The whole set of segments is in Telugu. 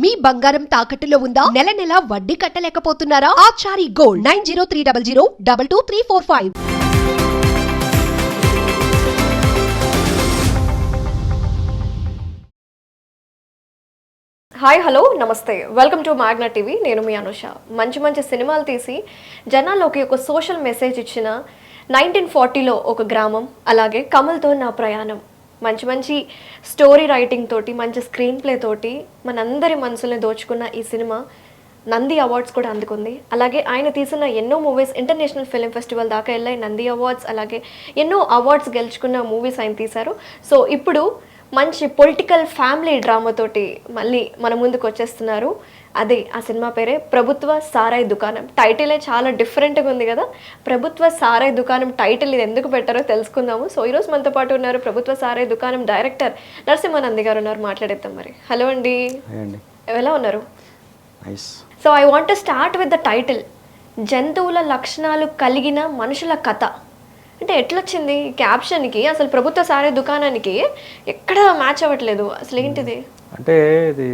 మీ బంగారం తాకట్టులో ఉందా? నెల నెల వడ్డీ కట్టలేకపోతున్నారా? Achari gold nine zero three double zero double two three four five. Hi hello నమస్తే. Welcome to Magna TV. నేను మీ అనుష. మంచి మంచి సినిమాలు తీసి జనాల్లోకి ఒక సోషల్ మెసేజ్ ఇచ్చిన నైన్టీన్ ఫార్టీలో ఒక గ్రామం అలాగే కమల్తో నా ప్రయాణం. మంచి మంచి స్టోరీ రైటింగ్ తోటి మంచి స్క్రీన్ ప్లే తోటి మనందరి మనసుల్ని దోచుకున్న ఈ సినిమా నంది అవార్డ్స్ కూడా అందుకుంది. అలాగే ఆయన తీసిన ఎన్నో మూవీస్ ఇంటర్నేషనల్ ఫిలిం ఫెస్టివల్ దాకా వెళ్ళాయి. నంది అవార్డ్స్ అలాగే ఎన్నో అవార్డ్స్ గెలుచుకున్న మూవీస్ ఆయన తీశారు. సో ఇప్పుడు మంచి పొలిటికల్ ఫ్యామిలీ డ్రామా తోటి మళ్ళీ మన ముందుకు వచ్చేస్తున్నారు. అదే ఆ సినిమా పేరే ప్రభుత్వ సారాయి దుకాణం. టైటిలే చాలా డిఫరెంట్గా ఉంది కదా? ప్రభుత్వ సారాయి దుకాణం టైటిల్ ఇది ఎందుకు పెట్టారో తెలుసుకుందాము. సో ఈరోజు మనతో పాటు ఉన్నారు ప్రభుత్వ సారాయి దుకాణం డైరెక్టర్ నరసింహానంది గారు ఉన్నారు. మాట్లాడేద్దాం మరి. హలో అండి. ఎలా ఉన్నారు? So I want to start with the title జంతువుల లక్షణాలు కలిగిన మనుషుల కథ. అంటే ఎట్లొచ్చింది క్యాప్షన్కి? అసలు ప్రభుత్వ సారే దుకాణానికి ఎక్కడ మ్యాచ్ అవ్వట్లేదు. అసలు ఏంటిది? అంటే ఇది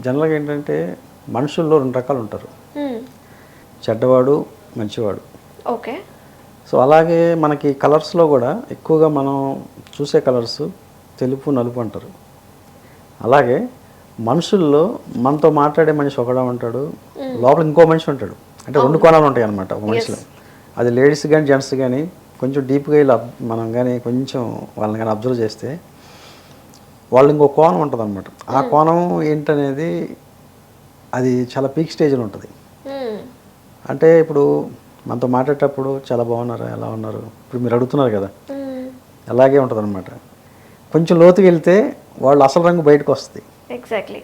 జనరల్గా ఏంటంటే మనుషుల్లో రెండు రకాలు ఉంటారు. చెడ్డవాడు మంచివాడు. ఓకే. సో అలాగే మనకి కలర్స్లో కూడా ఎక్కువగా మనం చూసే కలర్స్ తెలుపు నలుపు అంటారు. అలాగే మనుషుల్లో మనతో మాట్లాడే మనిషి ఒకడే ఉంటాడు. లోపల ఇంకో మనిషి ఉంటాడు. అంటే రెండు కోణాలు ఉంటాయి అన్నమాట ఒక మనిషిలో. అది లేడీస్ కానీ జెంట్స్ కానీ కొంచెం డీప్గా ఇలా మనం కానీ కొంచెం వాళ్ళని కానీ అబ్జర్వ్ చేస్తే వాళ్ళు ఇంకో కోణం ఉంటుంది అనమాట ఆ కోణం ఏంటనేది అది చాలా పీక్ స్టేజ్లో ఉంటుంది. అంటే ఇప్పుడు మనతో మాట్లాడేటప్పుడు చాలా బాగున్నారా? ఎలా ఉన్నారు? ఇప్పుడు మీరు అడుగుతున్నారు కదా. అలాగే ఉంటుంది అనమాట కొంచెం లోతుకి వెళ్తే వాళ్ళు అసలు రంగు బయటకు వస్తుంది. ఎగ్జాక్ట్లీ.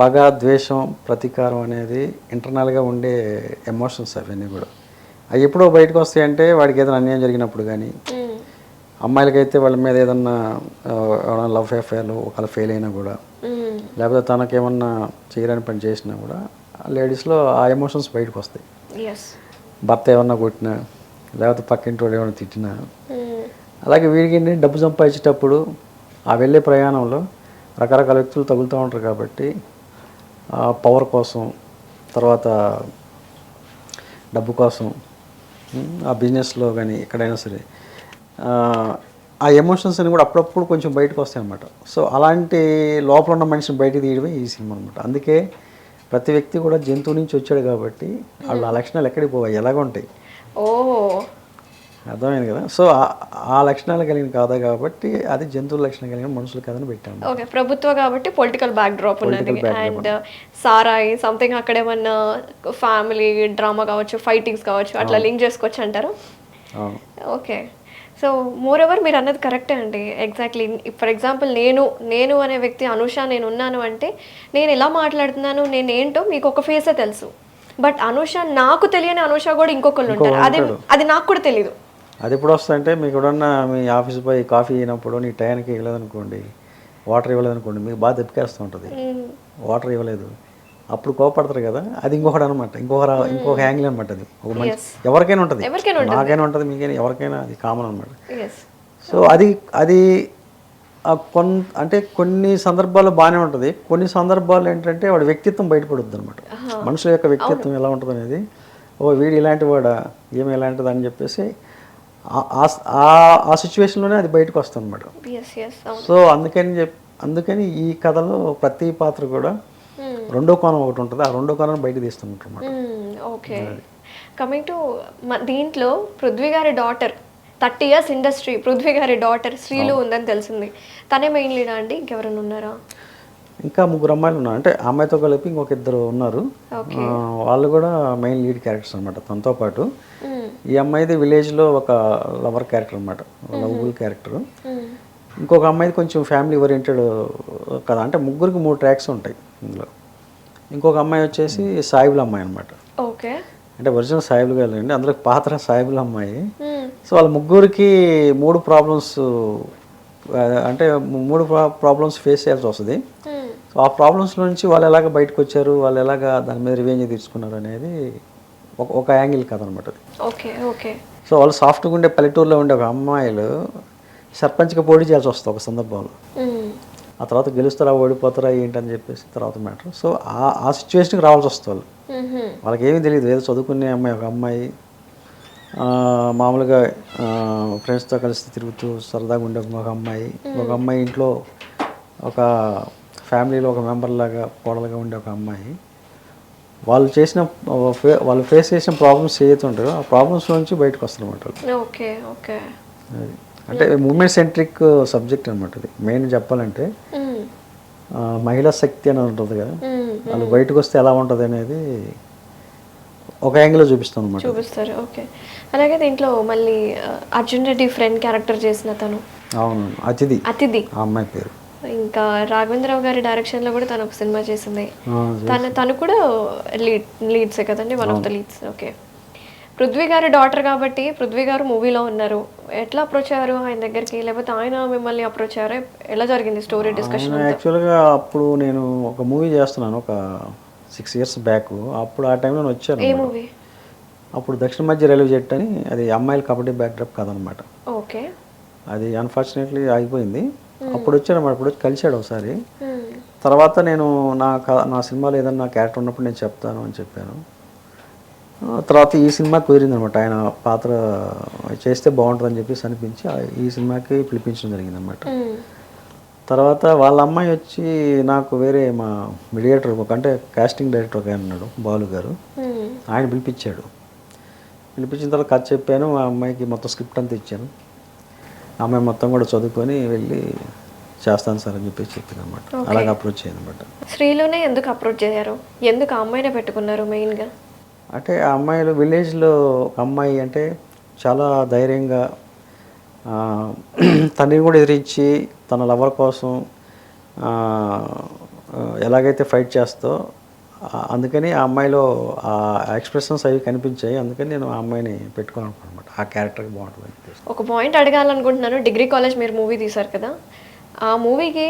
పగ ద్వేషం ప్రతీకారం అనేది ఇంటర్నల్గా ఉండే ఎమోషన్స్ అవన్నీ కూడా. అవి ఎప్పుడో బయటకు వస్తాయి అంటే వాడికి ఏదైనా అన్యాయం జరిగినప్పుడు కానీ అమ్మాయిలకైతే వాళ్ళ మీద ఏదన్నా లవ్ అఫేర్లు ఒకవేళ ఫెయిల్ అయినా కూడా లేకపోతే తనకేమన్నా చేయలేని పని చేసినా కూడా లేడీస్లో ఆ ఎమోషన్స్ బయటకు వస్తాయి. భర్త ఏమన్నా కొట్టినా లేకపోతే పక్కింటి వాడు ఏమన్నా తిట్టినా అలాగే వీడికి డబ్బు సంపాదించేటప్పుడు ఆ వెళ్ళే ప్రయాణంలో రకరకాల వ్యక్తులు తగులుతూ ఉంటారు కాబట్టి ఆ పవర్ కోసం తర్వాత డబ్బు కోసం ఆ బిజినెస్లో కానీ ఎక్కడైనా సరే ఆ, ఎమోషన్స్ అని కూడా అప్పుడప్పుడు కొంచెం బయటకు వస్తాయి అన్నమాట. సో అలాంటి లోపల ఉన్న మనిషిని బయటకు తీయడమే ఈ సినిమా అనమాట అందుకే ప్రతి వ్యక్తి కూడా జంతువు నుంచి వచ్చాడు కాబట్టి వాళ్ళ ఆ లక్షణాలు ఎక్కడికి పోవాయి ఎలాగ ఉంటాయి ఓ అర్థమైంది కదా? సో ఆ- లక్షణాలు కలిగిన కాదా కాబట్టి అది జంతువుల లక్షణం కలిగిన మనుషుల కథను పెట్టాము. ఓకే ప్రభుత్వ కాబట్టి పొలిటికల్ బ్యాక్ డ్రాప్ ఉన్నది. అండ్ సారాయి సంథింగ్ అక్కడ ఏమన్నా ఫ్యామిలీ డ్రామా కావచ్చు ఫైటింగ్స్ కావచ్చు అట్లా లింక్ చేసుకోవచ్చు అంటారు? ఓకే. సో మోర్ ఎవర్ మీరు అన్నది కరెక్టే అండి. ఎగ్జాక్ట్లీ ఫర్ ఎగ్జాంపుల్ నేను నేను అనే వ్యక్తి అనుష నేను ఉన్నాను అంటే నేను ఎలా మాట్లాడుతున్నాను నేను ఏంటో మీకు ఒక ఫేసే తెలుసు. బట్ అనుష నాకు తెలియని అనుష కూడా ఇంకొకళ్ళు ఉంటారు. అది అది నాకు కూడా తెలియదు అది ఎప్పుడు వస్తుందంటే మీకు ఎప్పుడన్నా మీ ఆఫీస్ పోయి కాఫీ అయినప్పుడు నీ టైంకి ఇవ్వలేదనుకోండి వాటర్ ఇవ్వలేదనుకోండి మీకు బాగా దెబ్బకేస్తూ ఉంటుంది. వాటర్ ఇవ్వలేదు. అప్పుడు కోపడతారు కదా అది ఇంకొకటి అనమాట ఇంకొక ఇంకొక యాంగిల్ అనమాట అది. ఒక మంచి ఎవరికైనా ఉంటుంది. నాకైనా ఉంటుంది మీకైనా ఎవరికైనా అది కామన్ అనమాట. సో అది అది కొన్ అంటే కొన్ని సందర్భాల్లో బాగానే ఉంటుంది. కొన్ని సందర్భాల్లో ఏంటంటే వాడి వ్యక్తిత్వం బయటపడుద్ది అనమాట. మనుషుల యొక్క వ్యక్తిత్వం ఎలా ఉంటుంది అనేది ఓ వీడు ఇలాంటి వాడా ఏమి ఇలాంటిది అని చెప్పేసి ఆ- సిచ్యువేషన్లోనే అది బయటకు వస్తుంది అనమాట సో అందుకని చెప్ అందుకని ఈ కథలో ప్రతి పాత్ర కూడా రెండో కోణం ఒకటి ఉంటుంది. ఆ రెండో కోణం బయట తీస్తుంటారు ఓకే కమింగ్ టు దీంట్లో పృథ్వీ గారి daughter thirty years industry Prithvi గారి డాటర్ శ్రీలు ఉందని తెలిసింది. తనే మెయిన్ లీడా అండి. ఇంకెవరైనా ఉన్నారా? ఇంకా ముగ్గురు అమ్మాయిలు ఉన్నారు. అంటే అమ్మాయితో కలిపి ఇంకొక ఇద్దరు ఉన్నారు. వాళ్ళు కూడా మెయిన్ లీడ్ క్యారెక్టర్స్ అనమాట తనతో పాటు. ఈ అమ్మాయిది విలేజ్లో ఒక లవర్ క్యారెక్టర్ అనమాట లవబుల్ క్యారెక్టర్. ఇంకొక అమ్మాయిది కొంచెం ఫ్యామిలీ ఓరియంటెడ్ కదా. అంటే ముగ్గురికి మూడు ట్రాక్స్ ఉంటాయి ఇందులో. ఇంకొక అమ్మాయి వచ్చేసి సాయిబుల్ అమ్మాయి అనమాట ఓకే. అంటే ఒరిజినల్ సాయిబుల్ గారు అండి. అందులో పాత్ర సాయిబుల్ అమ్మాయి. సో వాళ్ళ ముగ్గురికి మూడు ప్రాబ్లమ్స్ అంటే మూడు ప్రాబ్లమ్స్ ఫేస్ చేయాల్సి వస్తుంది. ఆ ప్రాబ్లమ్స్ నుంచి వాళ్ళు ఎలాగ బయటకు వచ్చారు వాళ్ళు ఎలాగ దాని మీద రివెంజ్ తీర్చుకున్నారు అనేది ఒక ఒక యాంగిల్ కథ అనమాట అది. Okay okay. సో వాళ్ళు సాఫ్ట్గా ఉండే పల్లెటూరులో ఉండే ఒక అమ్మాయిలు సర్పంచ్గా పోటీ చేయాల్సి వస్తుంది ఒక సందర్భంలో. ఆ తర్వాత గెలుస్తారా ఓడిపోతారా ఏంటని చెప్పేసి తర్వాత మ్యాటర్ సో ఆ ఆ సిచ్యువేషన్కి రావాల్సి వస్తుంది. వాళ్ళకి ఏమీ తెలియదు ఏదో చదువుకునే అమ్మాయి ఒక అమ్మాయి మామూలుగా ఫ్రెండ్స్తో కలిసి తిరుగుతూ సరదాగా ఉండే ఒక అమ్మాయి. ఒక అమ్మాయి ఇంట్లో ఒక ఫ్యామిలీలో ఒక మెంబర్ లాగా కోడలుగా ఉండే ఒక అమ్మాయి. వాళ్ళు చేసిన వాళ్ళు ఫేస్ చేసిన ప్రాబ్లమ్స్ ఏదైతే ఆ ప్రాబ్లమ్స్ నుంచి బయటకు వస్తారన్నమాట ఓకే ఓకే. అంటే మూమెంట్ సెంట్రిక్ సబ్జెక్ట్ అనమాట ఇది మెయిన్ చెప్పాలంటే. ఆ, మహిళా శక్తి అని ఉంటుంది కదా. మ్మ్. వాళ్ళు బయటకు వస్తే ఎలా ఉంటుంది అనేది ఒక యాంగిల్లో చూపిస్తాం అనమాట చూపిస్తారు ఓకే. అలాగే దీంట్లో మళ్ళీ అర్జున్ రెడ్డి ఫ్రెండ్ క్యారెక్టర్ చేసిన తను. అవును అతిథి. అతిథి. ఆ అమ్మాయి పేరు. ఇంకా రాఘవేంద్రరావు గారి డైరెక్షన్లో కూడా తను ఒక సినిమా చేసింది. తను తను కూడా లీడ్ లీడ్సే కదండి? One of the leads okay Prithvi గారి డాటర్ కాబట్టి పృథ్వీ గారు మూవీలో ఉన్నారు. ఎట్లా అప్రోచ్ అయ్యారు ఆయన దగ్గరికి? లేకపోతే ఆయన మిమ్మల్ని అప్రోచ్ అయ్యారు? ఎలా జరిగింది స్టోరీ డిస్కషన్ యాక్చువల్గా అప్పుడు నేను ఒక మూవీ చేస్తున్నాను ఒక సిక్స్ ఇయర్స్ బ్యాక్ అప్పుడు ఆ టైంలో వచ్చాను ఏ. మూవీ అప్పుడు దక్షిణ మధ్య రైల్వే జెట్ అని అది అమ్మాయిల కబడ్డీ బ్యాక్డ్రాప్ కదనమాట ఓకే అది అన్ఫార్చునేట్లీ ఆగిపోయింది. అప్పుడు వచ్చాను అప్పుడు వచ్చి కలిశాడు ఒకసారి. తర్వాత నేను నా క- నా సినిమాలో ఏదన్నా క్యారెక్టర్ ఉన్నప్పుడు నేను చెప్తాను అని చెప్పాను. తర్వాత ఈ సినిమా కుదిరింది అనమాట ఆయన పాత్ర చేస్తే బాగుంటుందని చెప్పేసి అనిపించి ఈ సినిమాకి పిలిపించడం జరిగింది అనమాట మ్మ్. తర్వాత వాళ్ళ అమ్మాయి వచ్చి నాకు వేరే మా మీడియేటర్ ఒక అంటే కాస్టింగ్ డైరెక్టర్ ఒక ఆయన ఉన్నాడు బాలు గారు. ఆయన పిలిపించాడు. పిలిపించిన తర్వాత కథ చెప్పాను ఆ అమ్మాయికి మొత్తం స్క్రిప్ట్ అంతా ఇచ్చాను. ఆ అమ్మాయి మొత్తం కూడా చదువుకొని వెళ్ళి చేస్తాను సార్ అని చెప్పేసి చెప్పింది అనమాట అలాగ అప్రోచ్ అయ్యింది అనమాట శ్రీలోనే ఎందుకు అప్రోచ్ చేశారు? ఎందుకు ఆ అమ్మాయినే పెట్టుకున్నారు మెయిన్గా అంటే ఆ అమ్మాయిలు విలేజ్లో ఒక అమ్మాయి అంటే చాలా ధైర్యంగా తండ్రిని కూడా ఎదిరించి తన లవర్ కోసం ఎలాగైతే ఫైట్ చేస్తో అందుకని ఆ అమ్మాయిలో ఆ ఎక్స్ప్రెషన్స్ అవి కనిపించాయి. అందుకని నేను ఆ అమ్మాయిని పెట్టుకోవాలనుకున్నాను అనమాట ఆ క్యారెక్టర్కి బాగుంటుంది ఒక పాయింట్ అడగాలనుకుంటున్నాను. డిగ్రీ కాలేజ్ మీరు మూవీ తీశారు కదా. ఆ మూవీకి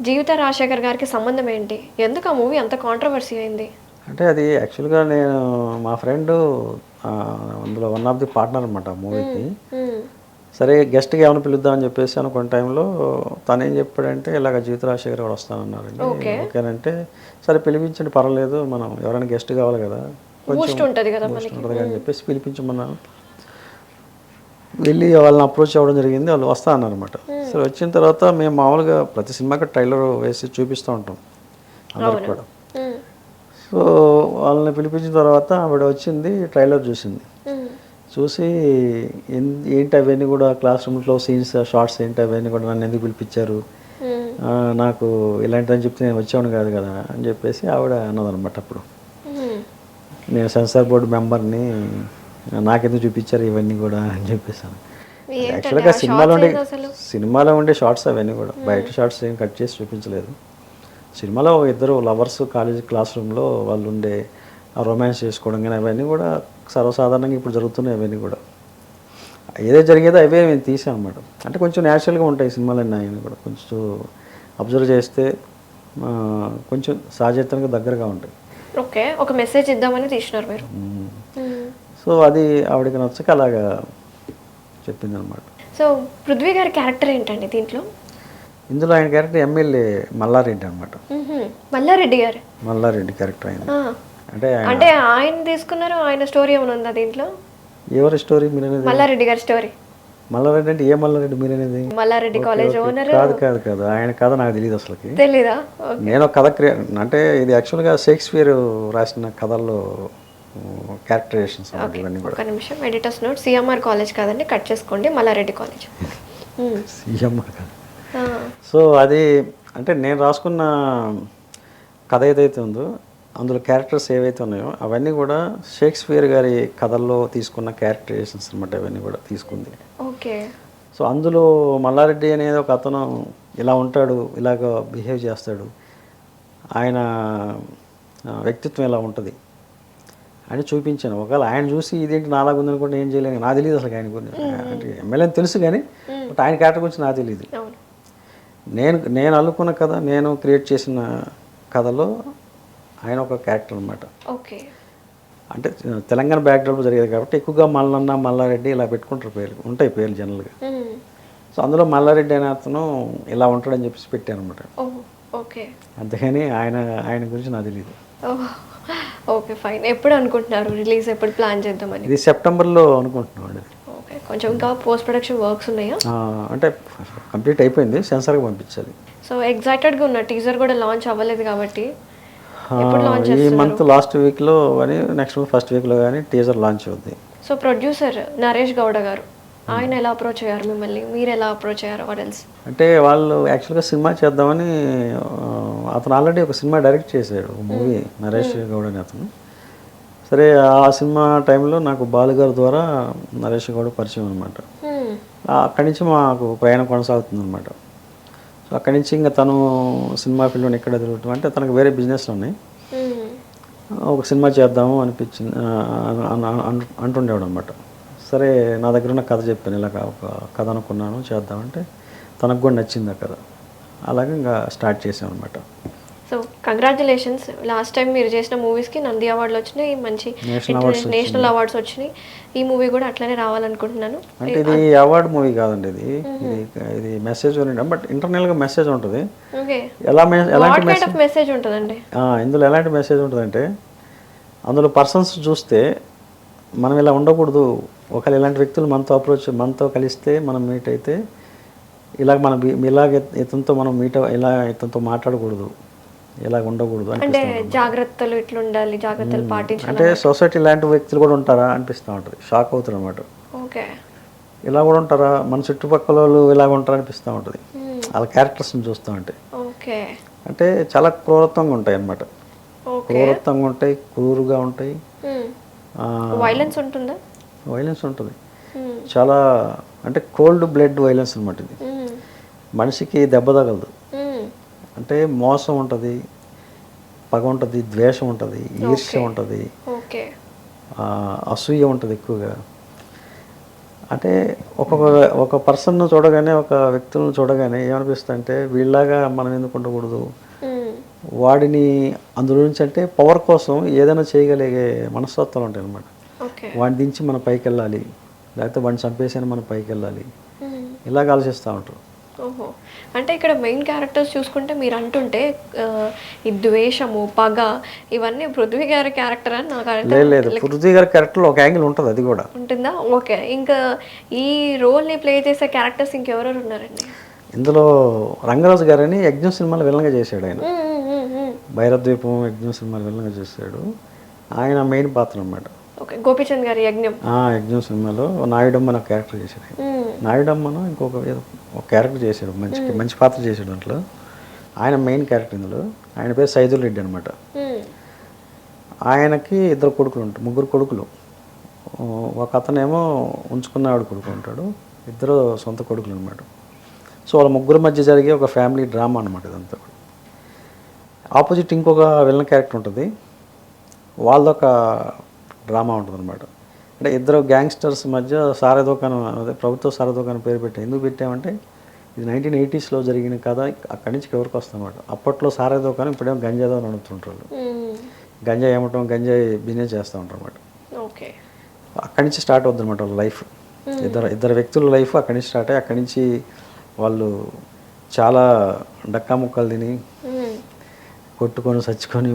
జీవిత రాజశేఖర్ గారికి సంబంధం ఏంటి? ఎందుకు ఆ మూవీ అంత కాంట్రవర్సీ అయింది? అంటే అది యాక్చువల్గా నేను మా ఫ్రెండ్ అందులో వన్ ఆఫ్ ది పార్ట్నర్ అనమాట మూవీకి. సరే గెస్ట్గా ఏమైనా పిలుద్దామని చెప్పేసి అనుకున్న టైంలో తను ఏం చెప్పాడంటే ఇలాగ జీవిత రాజశేఖర్ గారు వస్తానన్నారండి. ఓకేనంటే సరే పిలిపించండి పర్వాలేదు మనం ఎవరైనా గెస్ట్ కావాలి కదా. బూస్ట్ ఉంటుంది కదా అని చెప్పేసి పిలిపించమన్నాను. వెళ్ళి వాళ్ళని అప్రోచ్ అవ్వడం జరిగింది వాళ్ళు వస్తా అన్నారనమాట సరే వచ్చిన తర్వాత మేము మామూలుగా ప్రతి సినిమాకి ట్రైలర్ వేసి చూపిస్తూ ఉంటాం అందరికి కూడా. మ్మ్. సో వాళ్ళని పిలిపించిన తర్వాత ఆవిడ వచ్చింది ట్రైలర్ చూసింది. చూసి ఏంటి అవన్నీ కూడా క్లాస్ రూమ్లో సీన్స్ షార్ట్స్ ఏంటి అవన్నీ కూడా నన్ను ఎందుకు పిలిపించారు? నాకు ఇలాంటిదని చెప్తే నేను వచ్చేవాడు కాదు కదా అని చెప్పేసి ఆవిడ అన్నదనమాట అప్పుడు. నేను సెన్సార్ బోర్డు మెంబర్ని నాకెందుకు చూపించారు ఇవన్నీ కూడా అని చెప్పేసాను. యాక్చువల్గా సినిమాలో ఉండే? సినిమాలో ఉండే షార్ట్స్ అవన్నీ కూడా బయట షార్ట్స్ ఏం కట్ చేసి చూపించలేదు. సినిమాలో ఇద్దరు లవర్స్ కాలేజ్ క్లాస్ రూమ్లో వాళ్ళు ఉండే రొమాన్స్ చేసుకోవడం కానీ అవన్నీ కూడా సర్వసాధారణంగా ఇప్పుడు జరుగుతున్నాయి అవన్నీ కూడా. ఏదో జరిగేదో అవే మేము తీసాం అనమాట అంటే కొంచెం న్యాచురల్గా ఉంటాయి సినిమాలన్నీ అవన్నీ కూడా. కొంచెం అబ్జర్వ్ చేస్తే కొంచెం సహజత్వంగా దగ్గరగా ఉంటాయి. ఓకే ఒక మెసేజ్ ఇద్దామని తీసినారు మీరు. సో అది ఆవిడకి నచ్చక అలాగా చెప్పింది అనమాట సో పృథ్వీ గారి క్యారెక్టర్ ఏంటండి దీంట్లో? ఇందులో ఆయన క్యారెక్టర్ ఎమ్మెల్యే మల్లారెడ్డి అనమాట. మల్లారెడ్డి గారు. మల్లారెడ్డి క్యారెక్టర్ ఆయన. అంటే ఆయన- అంటే ఆయన తీసుకున్నారు ఆయన స్టోరీ ఏమైనా ఉందా దీంట్లో? ఎవరి స్టోరీ మీరు అనేది మల్లారెడ్డి గారి స్టోరీ మల్లారెడ్డి అంటే ఏ మల్లారెడ్డి మీరు అనేది మల్లారెడ్డి కాలేజ్ ఓనర్ కాదు కాదు కాదు. ఆయన కథ నాకు తెలియదు అసలుకి. తెలీదా? నేను కథ క్రియే అంటే ఇది యాక్చువల్గా షేక్స్పియర్ రాసిన కథల్లో క్యారెక్టరైజేషన్స్ ఇవన్నీ కూడా. ఒక నిమిషం. ఎడిటర్స్ నోట్ సిఎంఆర్ కాలేజ్ కాదండి కట్ చేసుకోండి. మల్లారెడ్డి కాలేజ్ మ్మ్. సీఎం కాదు. ఆ. సో అది అంటే నేను రాసుకున్న కథ ఏదైతే ఉందో అందులో క్యారెక్టర్స్ ఏవైతే ఉన్నాయో అవన్నీ కూడా షేక్స్పియర్ గారి కథల్లో తీసుకున్న క్యారెక్టరైజేషన్స్ అనమాట అవన్నీ కూడా తీసుకుంది. ఓకే. సో అందులో మల్లారెడ్డి అనేది ఒక అతను ఇలా ఉంటాడు ఇలాగ బిహేవ్ చేస్తాడు. ఆయన వ్యక్తిత్వం ఇలా ఉంటుంది. అని చూపించాను. ఒకవేళ ఆయన చూసి ఇదేంటి నాలాగా ఉందనుకుంటే ఏం చేయలేను నాకు తెలియదు అసలు ఆయన గురించి. అంటే ఎమ్మెల్యే తెలుసు కానీ బట్ ఆయన క్యారెక్టర్ గురించి నాకు తెలియదు. నేను నేను అల్లుకున్న కథ నేను క్రియేట్ చేసిన కథలో ఆయన ఒక క్యారెక్టర్ అనమాట ఓకే. అంటే తెలంగాణ బ్యాక్డ్రాప్ జరిగేది కాబట్టి ఎక్కువగా మల్లన్న మల్లారెడ్డి ఇలా పెట్టుకుంటారు పేర్లు ఉంటాయి పేర్లు జనరల్గా. సో అందులో మల్లారెడ్డి అనే అతను ఇలా ఉంటాడని చెప్పేసి పెట్టాను అనమాట ఓకే. అంతేగాని ఆయన ఆయన గురించి నాకు తెలియదు ఓకే ఫైన్. ఎప్పుడు అనుకుంటున్నారు రిలీజ్? ఎప్పుడు ప్లాన్ చేద్దామని? ఇది సెప్టెంబర్లో అనుకుంటున్నాం అండి. ఓకే కొంచెం ఇంకా పోస్ట్ ప్రొడక్షన్ వర్క్స్ ఉన్నాయా? అంటే కంప్లీట్ అయిపోయింది సెన్సార్కి పంపించాలి. సో ఎగ్జైటెడ్గా ఉన్న. టీజర్ కూడా లాంచ్ అవ్వలేదు కాబట్టి. ఈ మంత్ లాస్ట్ వీక్లో కానీ నెక్స్ట్ మంత్ ఫస్ట్ వీక్లో కానీ టీజర్ లాంచ్ అవుద్ది. సో ప్రొడ్యూసర్ నరేష్ గౌడ గారు ఆయన ఎలా అప్రోచ్ అయ్యారు మిమ్మల్ని? మీరు ఎలా అప్రోచ్ అయ్యారు వడల్స్ అంటే వాళ్ళు యాక్చువల్గా సినిమా చేద్దామని అతను ఆల్రెడీ ఒక సినిమా డైరెక్ట్ చేశాడు మూవీ నరేష్ గౌడ్ అని అతను. సరే ఆ సినిమా టైంలో నాకు బాలుగారి ద్వారా నరేష్ గౌడ్ పరిచయం అనమాట అక్కడి నుంచి మాకు ప్రయాణం కొనసాగుతుంది అనమాట సో అక్కడి నుంచి ఇంకా తను సినిమా ఫీల్డ్లో ఎక్కడ తిరుగుతాం అంటే తనకు వేరే బిజినెస్లు ఉన్నాయి. ఒక సినిమా చేద్దాము అనిపించింది అంటుండేవాడు అనమాట సరే నా దగ్గర ఉన్న కథ చెప్పాను ఇలా ఒక కథ అనుకున్నాను చేద్దామంటే తనకు కూడా నచ్చింది ఆ కథ. అలాగే ఇంకా స్టార్ట్ చేసాం అనమాట కంగ్రాచులేషన్స్ లాస్ట్ టైం మీరు చేసిన మూవీస్కి నంది అవార్డులు వచ్చినాయి. మంచి నేషనల్ అవార్డ్స్ వచ్చినాయి. ఈ మూవీ కూడా అట్లనే రావాలనుకుంటున్నాను. అంటే ఇది అవార్డ్ మూవీ కాదండి ఇది. ఇది మెసేజ్ బట్ ఇంటర్నల్గా మెసేజ్ ఉంటుంది. ఎలా ఎలాంటి మెసేజ్ ఉంటుందండి? ఇందులో ఎలాంటి మెసేజ్ ఉంటుందంటే అందులో పర్సన్స్ చూస్తే మనం ఇలా ఉండకూడదు. ఒకవేళ ఇలాంటి వ్యక్తులు మనతో అప్రోచ్ మనతో కలిస్తే మనం మీట్ అయితే ఇలాగ మనం ఇలాగ ఇత- ఇతనితో మనం మీట్ ఇలా ఇతనితో మాట్లాడకూడదు. ఇలాగ ఉండకూడదు అంటే జాగ్రత్తలు ఇట్లా ఉండాలి జాగ్రత్తలు పాటించాలి అంటే సొసైటీ ఇలాంటి వ్యక్తులు కూడా ఉంటారా? అనిపిస్తూ ఉంటుంది. షాక్ అవుతుంది అనమాట ఓకే. ఇలా కూడా ఉంటారా? మన చుట్టుపక్కల వాళ్ళు ఇలాగ ఉంటారా? అనిపిస్తూ ఉంటుంది. వాళ్ళ క్యారెక్టర్స్ని చూస్తూ ఉంటే. ఓకే. అంటే చాలా క్రూరత్వంగా ఉంటాయి అన్నమాట. ఓకే. క్రూరత్వంగా ఉంటాయి క్రూరుగా ఉంటాయి. వైలెన్స్ ఉంటుందా? వైలెన్స్ ఉంటుంది. చాలా అంటే కోల్డ్ బ్లడ్ వైలెన్స్ అనమాట ఇది. మనిషికి దెబ్బ తగలదు. అంటే మోసం ఉంటుంది పగ ఉంటుంది ద్వేషం ఉంటుంది ఈర్ష్య ఉంటుంది అసూయ ఉంటుంది ఎక్కువగా. అంటే ఒక్కొక్క ఒక పర్సన్ను చూడగానే ఒక వ్యక్తులను చూడగానే ఏమనిపిస్తుంది అంటే వీళ్ళలాగా మనం ఎందుకు ఉండకూడదు. వాడిని అందులో నుంచి అంటే పవర్ కోసం ఏదైనా చేయగలిగే మనస్తత్వాలు ఉంటాయి అన్నమాట. ఓకే. వాడిని దించి మనం పైకి వెళ్ళాలి లేకపోతే వాడిని చంపేసి మనం పైకి వెళ్ళాలి. ఇలాగ ఆలోచిస్తూ ఉంటారు. ఓహో. అంటే ఇక్కడ మెయిన్ క్యారెక్టర్స్ చూసుకుంటే మీరు అంటుంటే ఈ ద్వేషము పగ ఇవన్నీ పృథ్వీ గారి క్యారెక్టర్ అని నాకు అర్థం లేదు పృథ్వీ గారి క్యారెక్టర్లో ఒక యాంగిల్ ఉంటుంది అది కూడా. ఉంటుందా? ఓకే. ఇంకా ఈ రోల్ని ప్లే చేసే క్యారెక్టర్స్ ఇంకెవరెవరు ఉన్నారండి? ఇందులో రంగరాజు గారని యజ్ఞం సినిమాలో విలన్గా చేశాడు ఆయన. భైరద్వీపం యజ్ఞం సినిమాలో విలన్గా చేశాడు. ఆయన మెయిన్ పాత్ర అన్నమాట. ఓకే. గోపీచంద్ గారి యజ్ఞం. ఆ యజ్ఞం సినిమాలో నాయుడమ్మ అనే క్యారెక్టర్ చేశాడు. నాయుడమ్మను ఇంకొక ఒక క్యారెక్టర్ చేశాడు మంచి మంచి పాత్ర చేశాడు దాంట్లో. ఆయన మెయిన్ క్యారెక్టర్ ఇందులో. ఆయన పేరు సైదుల్ రెడ్డి అనమాట. ఆయనకి ఇద్దరు కొడుకులు ఉంటారు ముగ్గురు కొడుకులు. ఒక అతనేమో ఉంచుకున్నవాడు కొడుకు ఉంటాడు. ఇద్దరు సొంత కొడుకులు అనమాట సో వాళ్ళ ముగ్గురు మధ్య జరిగే ఒక ఫ్యామిలీ డ్రామా అనమాట ఇదంతా. ఆపోజిట్ ఇంకొక విలన్ క్యారెక్టర్ ఉంటుంది. వాళ్ళదొక డ్రామా ఉంటుంది అనమాట అంటే ఇద్దరు గ్యాంగ్స్టర్స్ మధ్య సారా దుకాణం అదే ప్రభుత్వ సారా దుకాణం పేరు పెట్టాం ఎందుకు పెట్టామంటే ఇది నైన్టీన్ ఎయిటీస్లో జరిగిన కథ అక్కడి నుంచి ఎవరికి వస్తుంది అనమాట అప్పట్లో సారా దుకాణం ఇప్పుడేమో గంజాదో నడుపుతుంటారు. గంజాయి ఏమటం గంజాయి బిజినెస్ చేస్తూ ఉంటారు అనమాట ఓకే. అక్కడి నుంచి స్టార్ట్ అవుతుంది అనమాట వాళ్ళ లైఫ్. ఇద్దరు ఇద్దరు వ్యక్తుల లైఫ్ అక్కడి నుంచి స్టార్ట్ అయ్యి అక్కడి నుంచి వాళ్ళు చాలా డక్కా ముక్కలు తిని. కొట్టుకొని చచ్చుకొని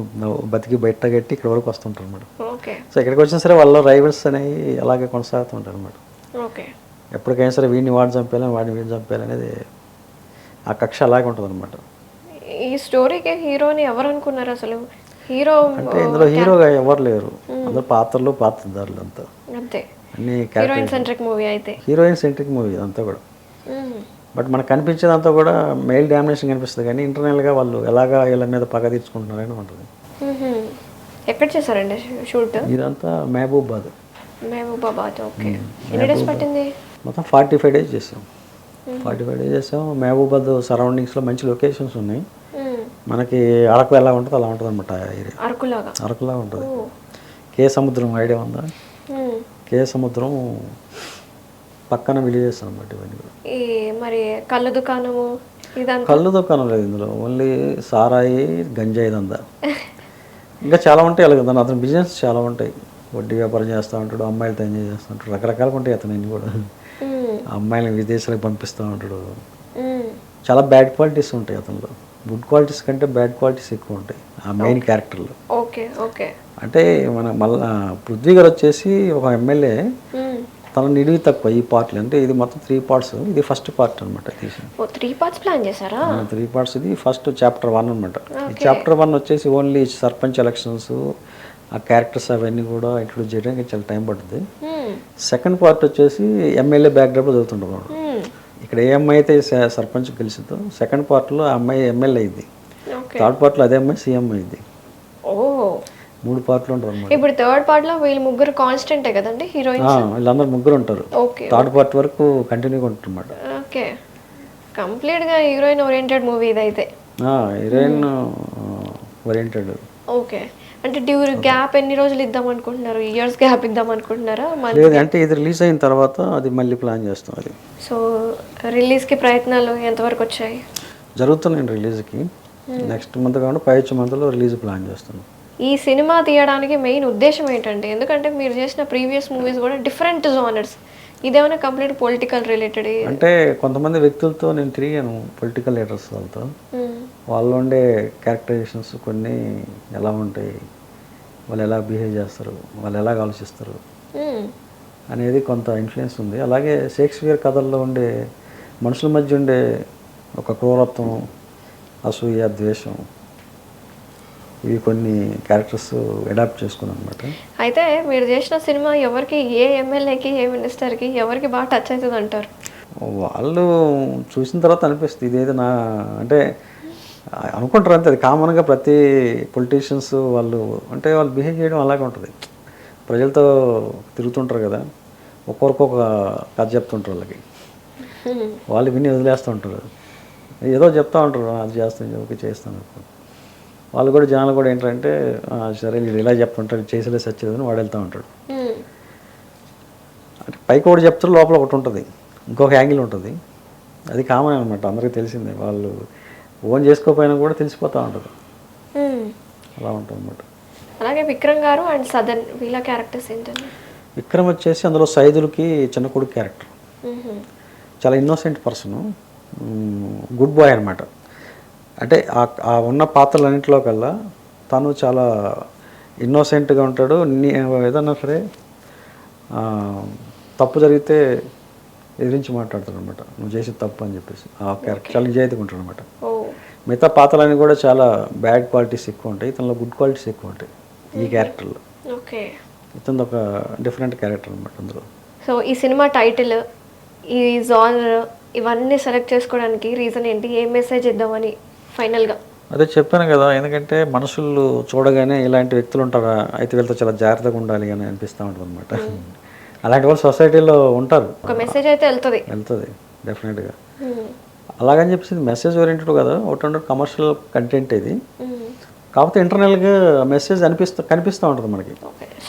బతికి బయట గట్టి ఇక్కడ వరకు వస్తుంటారు అనమాట ఓకే. సో ఇక్కడికి వచ్చినా సరే వాళ్ళ రైవల్స్ అనేవి అలాగే కొనసాగుతూ ఉంటారు అనమాట ఓకే. ఎప్పటికైనా సరే వీడిని వాడిని చంపేయాలని వాడిని వీడిని చంపేయాలి అనేది ఆ కక్ష అలాగే ఉంటుంది అనమాట ఈ స్టోరీకి హీరోని ఎవరు అనుకున్నారు అసలు? హీరో అంటే ఇందులో హీరోగా ఎవరు లేరు. అందరు పాత్రలు పాత్రదారులు అంతా. అంతే. అన్ని హీరోయిన్ సెంట్రిక్ మూవీ అయితే. హీరోయిన్ సెంట్రిక్ మూవీ అంతా కూడా. బట్ మనకు కనిపించేదంతా కూడా మెయిల్ డామినేషన్ కనిపిస్తుంది కానీ ఇంటర్నల్గా వాళ్ళు ఎలాగా వీళ్ళ మీద పగ తీర్చుకుంటున్నారని ఉంటుంది. ఎక్కడ చేశారండి షూట్? ఇదంతా మహబూబాద్. మహబూబాబాద్ ఓకే. ఎన్ని డేస్ పట్టింది? మొత్తం ఫార్టీ ఫైవ్ డేస్ చేసాం. ఫార్టీ ఫైవ్ డేస్ చేసాం. మహబూబాద్ సరౌండింగ్స్లో మంచి లొకేషన్స్ ఉన్నాయి. మనకి అరకు ఎలా ఉంటుంది అలా ఉంటుంది అనమాట ఏరియా. అరకులాగా? అరకులా ఉంటుంది. కే సముద్రం ఐడియా ఉందా. కే సముద్రం పక్కన విలేజెస్ అనమాట ఇవన్నీ కూడా. ఈ మరి కళ్ళ దుకాణము ఇదంతా? కళ్ళు దుకాణం లేదు ఇందులో. ఓన్లీ సారాయి గంజాయి దందా. ఇంకా చాలా ఉంటాయి అలాగే. దాని అతని బిజినెస్ చాలా ఉంటాయి. వడ్డీ వ్యాపారం చేస్తూ ఉంటాడు అమ్మాయిలతో ఎంజాయ్ చేస్తూ ఉంటాడు. రకరకాలుగా ఉంటాయి అతను అన్ని కూడా. అమ్మాయిని విదేశాలకు పంపిస్తూ ఉంటాడు. చాలా బ్యాడ్ క్వాలిటీస్ ఉంటాయి అతనిలో. గుడ్ క్వాలిటీస్ కంటే బ్యాడ్ క్వాలిటీస్ ఎక్కువ ఉంటాయి ఆ మెయిన్ క్యారెక్టర్లో. Okay okay. అంటే మన మళ్ళా పృథ్వీ గారు వచ్చేసి ఒక ఎమ్మెల్యే తన నిడివి తక్కువ ఈ పార్ట్లు అంటే ఇది మొత్తం త్రీ పార్ట్స్ ఇది ఫస్ట్ పార్ట్ అనమాట త్రీ పార్ట్స్ ప్లాన్ చేశారా? త్రీ పార్ట్స్ ఇది ఫస్ట్ చాప్టర్ వన్ అనమాట ఈ చాప్టర్ వన్ వచ్చేసి ఓన్లీ సర్పంచ్ ఎలక్షన్స్ ఆ క్యారెక్టర్స్ అవన్నీ కూడా ఇంక్లూడ్ చేయడానికి చాలా టైం పడుతుంది. సెకండ్ పార్ట్ వచ్చేసి ఎమ్మెల్యే బ్యాక్డ్రాప్లో చదువుతుంటాం వాడు. మ్మ్. ఇక్కడ ఏ అమ్మాయి అయితే సర్పంచ్ గెలిచిందో సెకండ్ పార్ట్లో ఆ అమ్మాయి ఎమ్మెల్యే అయింది. థర్డ్ పార్ట్లో అదే అమ్మాయి సీఎం అయింది. మూడు పార్ట్లు ఉంటారు అనమాట ఇప్పుడు థర్డ్ పార్ట్లో వీళ్ళు ముగ్గురు కాన్స్టెంటే కదండి హీరోయిన్ వీళ్ళందరూ ముగ్గురు ఉంటారు. ఓకే థర్డ్ పార్ట్ వరకు కంటిన్యూగా అనమాట ఓకే. కంప్లీట్గా హీరోయిన్ ఓరియంటెడ్ మూవీ ఇదైతే హీరోయిన్ ఓరియంటెడ్ ఓకే. అంటే డ్యూర్ గ్యాప్ ఎన్ని రోజులు ఇద్దాం అనుకుంటున్నారు? ఇయర్స్ గ్యాప్ ఇద్దాం అనుకుంటున్నారా? లేదు అంటే ఇది రిలీజ్ అయిన తర్వాత అది మళ్ళీ ప్లాన్ చేస్తాం అది. సో రిలీజ్కి ప్రయత్నాలు ఎంతవరకు వచ్చాయి? జరుగుతున్నాయి రిలీజ్కి నెక్స్ట్ మంత్ కాకుండా పై వచ్చే మంత్లో రిలీజ్ ప్లాన్ చేస్తున్నాం ఈ సినిమా తీయడానికి మెయిన్ ఉద్దేశం ఏంటంటే ఎందుకంటే మీరు చేసిన ప్రీవియస్ మూవీస్ కూడా డిఫరెంట్ జోనర్స్. ఇదేమైనా కంప్లీట్ పొలిటికల్ రిలేటెడ్? అంటే కొంతమంది వ్యక్తులతో నేను తిరిగాను పొలిటికల్ లీడర్స్ వాళ్ళతో. వాళ్ళు ఉండే క్యారెక్టరైజేషన్స్ కొన్ని ఎలా ఉంటాయి వాళ్ళు ఎలా బిహేవ్ చేస్తారు వాళ్ళు ఎలా ఆలోచిస్తారు అనేది కొంత ఇన్ఫ్లుయెన్స్ ఉంది. అలాగే షేక్స్పియర్ కథల్లో ఉండే మనుషుల మధ్య ఉండే ఒక క్రూరత్వం అసూయ ద్వేషం ఇవి కొన్ని క్యారెక్టర్స్ అడాప్ట్ చేసుకున్నాను అనమాట అయితే మీరు చేసిన సినిమా ఎవరికి ఏ ఎమ్మెల్యేకి ఏ మినిస్టర్కి ఎవరికి బాగా టచ్ అవుతుంది అంటారు వాళ్ళు చూసిన తర్వాత అనిపిస్తుంది. ఇదేదో నా అంటే అనుకుంటారు అంతే. అది కామన్గా ప్రతి పొలిటీషియన్స్ వాళ్ళు అంటే వాళ్ళు బిహేవ్ చేయడం అలాగే ఉంటుంది. ప్రజలతో తిరుగుతుంటారు కదా. ఒక్కొక్కరికి ఒక కథ చెప్తుంటారు వాళ్ళకి. వాళ్ళు విని వదిలేస్తూ ఉంటారు. ఏదో చెప్తా ఉంటారు. అది చేస్తాను ఓకే చేస్తాను వాళ్ళు కూడా జనాలు కూడా ఏంటంటే "ఆ, సరే వీడు ఇలా చెప్తుంటాడు చేసేలే సచ్చేదని వాడు వెళ్తూ ఉంటాడు. పైకి ఒకటి చెప్తారు లోపల ఒకటి ఉంటుంది. ఇంకొక యాంగిల్ ఉంటుంది. అది కామన్ అనమాట అందరికీ తెలిసిందే. వాళ్ళు ఓన్ చేసుకోకపోయినా కూడా తెలిసిపోతూ ఉంటుంది. అలా ఉంటుంది అనమాట అలాగే విక్రమ్ గారు అండ్ సదన్ వీళ్ళ క్యారెక్టర్స్ ఏంటండి? విక్రమ్ వచ్చేసి అందులో సైదులకి చిన్న కొడుకు క్యారెక్టర్. చాలా ఇన్నోసెంట్ పర్సన్. గుడ్ బాయ్ అనమాట అంటే ఆ- ఉన్న పాత్రలన్నింటిలో కల్లా తను చాలా ఇన్నోసెంట్గా ఉంటాడు. నీ ఏదన్నా సరే తప్పు జరిగితే ఎదిరించి మాట్లాడతాడు అనమాట నువ్వు చేసి తప్పు అని చెప్పేసి. ఆ క్యారెక్టర్ చాలా నిజాయితీగా ఉంటాడు అనమాట మిగతా పాత్రలన్నీ కూడా చాలా బ్యాడ్ క్వాలిటీస్ ఎక్కువ ఉంటాయి. ఇతనిలో గుడ్ క్వాలిటీస్ ఎక్కువ ఉంటాయి ఈ క్యారెక్టర్లో ఓకే ఇతను ఒక డిఫరెంట్ క్యారెక్టర్ అనమాట అందులో. సో ఈ సినిమా టైటిల్ ఈ జానర్ ఇవన్నీ సెలెక్ట్ చేసుకోవడానికి రీజన్ ఏంటి? ఏ మెసేజ్ ఇద్దామని? ఫైనల్గా. అదే చెప్పాను కదా ఎందుకంటే మనుషులు చూడగానే ఇలాంటి వ్యక్తులు ఉంటారా? అయితే వీళ్ళతో చాలా జాగ్రత్తగా ఉండాలి అని అనిపిస్తూ ఉంటుంది అనమాట అలాంటి వాళ్ళు సొసైటీలో ఉంటారు. ఒక మెసేజ్ అయితే వెళ్తుంది. వెళ్తుంది డెఫినెట్గా. అలాగని చెప్పేసి మెసేజ్ ఓరియంటెడ్ కదా ఒకటి కమర్షియల్ కంటెంట్ ఇది. కాకపోతే ఇంటర్నల్గా మెసేజ్ అనిపిస్తూ కనిపిస్తూ ఉంటుంది మనకి.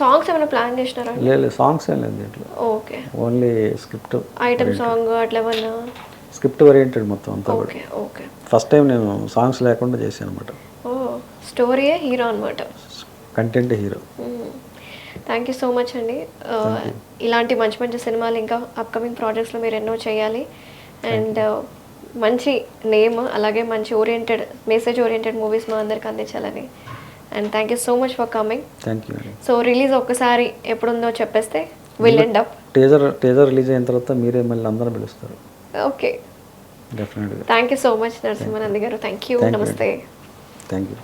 సాంగ్స్ ఏమైనా ప్లాన్ చేసినారా? లేదు సాంగ్స్ ఏం లేదు దీంట్లో. Okay. Only script item song అట్లా స్క్రిప్ట్ ఓరియంటెడ్ మొత్తం అంతా ఓకే ఓకే. ఫస్ట్ టైం నేను సాంగ్స్ లేకుండా చేశాను అనమాట ఓ స్టోరీయే హీరో అనమాట content hero. Thank you so much అండి. ఆ, ఇలాంటి మంచి మంచి సినిమాలు ఇంకా అప్కమింగ్ ప్రాజెక్ట్స్లో మీరు ఎన్నో చేయాలి. అండ్ మంచి నేమ్ అలాగే మంచి ఓరియంటెడ్ మెసేజ్ ఓరియంటెడ్ మూవీస్ మా అందరికి అందించాలని. And thank you so much for coming thank you so release ఒక్కసారి ఎప్పుడుందో చెప్పేస్తే will end up teaser teaser release అయిన తర్వాత మీరే మళ్ళీ అందరూ పిలుస్తారు. Okay thank you so much Narasimhanandi garu thank you Thank you. నమస్తే థ్యాంక్ యూ